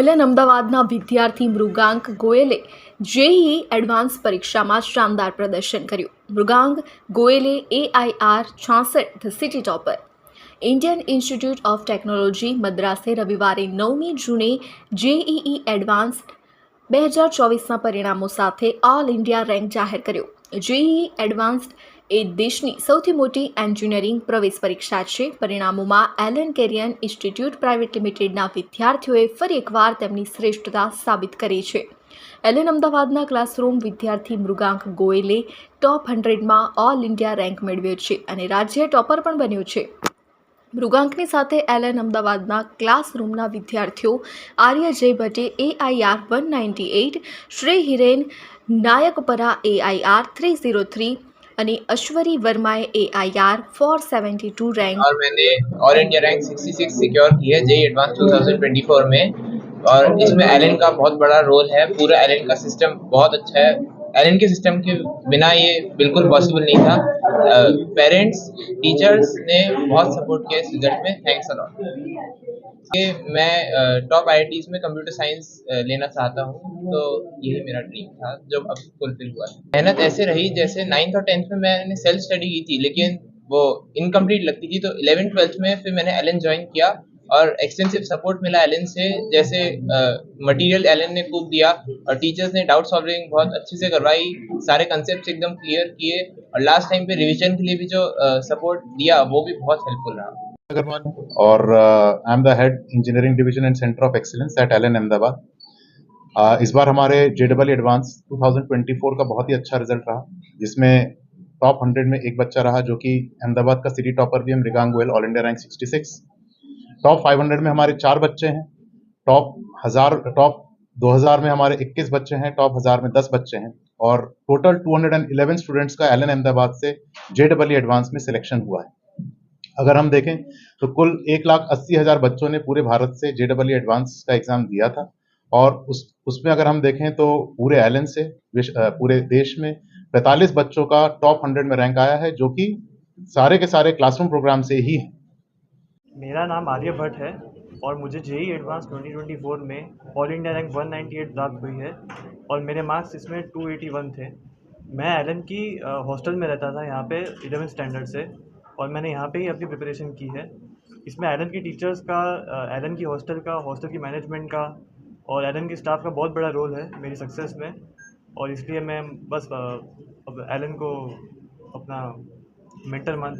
LN અમદાવાદના વિદ્યાર્થી મૃગાંક ગોયલે જેઈઈ એડવાન્સ પરીક્ષામાં શાનદાર પ્રદર્શન કર્યું. મૃગાંક ગોયલે એઆઈઆર છાસઠ, the city topper. Indian institute of technology, મદ્રાસે રવિવારે નવમી જૂને જેઈઈ એડવાન્સ બે હજાર ચોવીસના પરિણામો સાથે ઓલ ઇન્ડિયા રેન્ક જાહેર કર્યો. જેઈઈ એડવાન્સ્ડ એ દેશની સૌથી મોટી એન્જિનિયરિંગ પ્રવેશ પરીક્ષા છે. પરિણામોમાં એલન કેરિયન ઇન્સ્ટિટ્યૂટ પ્રાઇવેટ લિમિટેડના વિદ્યાર્થીઓએ ફરી એકવાર તેમની શ્રેષ્ઠતા સાબિત કરી છે. એલન અમદાવાદના ક્લાસરૂમ વિદ્યાર્થી મૃગાંક ગોયલે ટોપ હંડ્રેડમાં ઓલ ઇન્ડિયા રેન્ક મેળવ્યો છે અને રાજ્ય ટોપર પણ બન્યો છે. મૃગાંકની સાથે એલએન અમદાવાદના ક્લાસરૂમના વિદ્યાર્થીઓ આર્ય જય ભટ્ટે AIR one ninety eight Shrey Hiren Nayakpara AIR three zero three અને અશ્વરી વર્માએ AIR four seventy two rank और मैंने ऑल इंडिया रैंक 66 सिक्योर की है जेई एडवांस 2024 में और इसमें एलन का बहुत बड़ा रोल है पूरा एलन का सिस्टम बहुत अच्छा है एलन के सिस्टम के बिना ये बिल्कुल पॉसिबल नहीं था। पेरेंट्स टीचर्स ने बहुत सपोर्ट किया इस रिज़ल्ट में। थैंक्स अलॉट कि मैं टॉप आई में कंप्यूटर साइंस लेना चाहता हूँ तो यही मेरा ड्रीम था, जो अब फुलफिल हुआ मेहनत ऐसे रही जैसे नाइन्थ और टेंथ में मैंने सेल्फ स्टडी की थी, लेकिन वो इनकम्प्लीट लगती थी तो इलेवन ट्वेल्थ में फिर मैंने एलन ज्वाइन किया। और एक्सटेंसिव सपोर्ट मिला एलन से। जैसे मटेरियल एलन ने खूब दिया और टीचर्स ने डाउट सॉल्विंग बहुत अच्छे से करवाई सारे कंसेप्ट एकदम क्लियर किए और लास्ट टाइम पे रिवीजन के लिए भी जो सपोर्ट दिया वो भी बहुत हेल्पफुल रहा। और I am the head engineering division and centre of excellence at Allen Ahmedabad Uh, इस बार हमारे जे डबल एडवांस 2024 का बहुत ही अच्छा रिज़ल्ट रहा जिसमें टॉप 100 में एक बच्चा रहा जो कि अहमदाबाद का सिटी टॉपर भी है Mrigang Goyal all India rank 66 top 500 में हमारे चार बच्चे हैं। टॉप हज़ार टॉप 2000 में हमारे 21 बच्चे हैं। टॉप हज़ार में 10 बच्चे हैं। और टोटल 211 स्टूडेंट्स का एल अहमदाबाद से जे डबल एडवांस में सिलेक्शन हुआ है। अगर हम देखें तो कुल एक लाख अस्सी हज़ार बच्चों ने पूरे भारत से जे डबल एडवांस का एग्ज़ाम दिया था। और उस, उसमें अगर हम देखें तो पूरे एलन से पूरे देश में 45 बच्चों का टॉप 100 में रैंक आया है, जो कि सारे के सारे क्लासरूम प्रोग्राम से ही है। मेरा नाम आर्य भट्ट है और मुझे जेई एडवांस 2024 में ऑल इंडिया रैंक 198 प्राप्त हुई है और मेरे मार्क्स इसमें 281 थे। मैं एलन की हॉस्टल में रहता था यहाँ पे 11 स्टैंडर्ड से और मैंने यहाँ पे ही अपनी प्रिपरेशन की है। इसमें एलन की टीचर्स का एलन की हॉस्टल का, हॉस्टल की मैनेजमेंट का और एलन के स्टाफ का बहुत बड़ा रोल है मेरी सक्सेस में और इसलिए मैं बस अब एलन को अपना मेंटर मान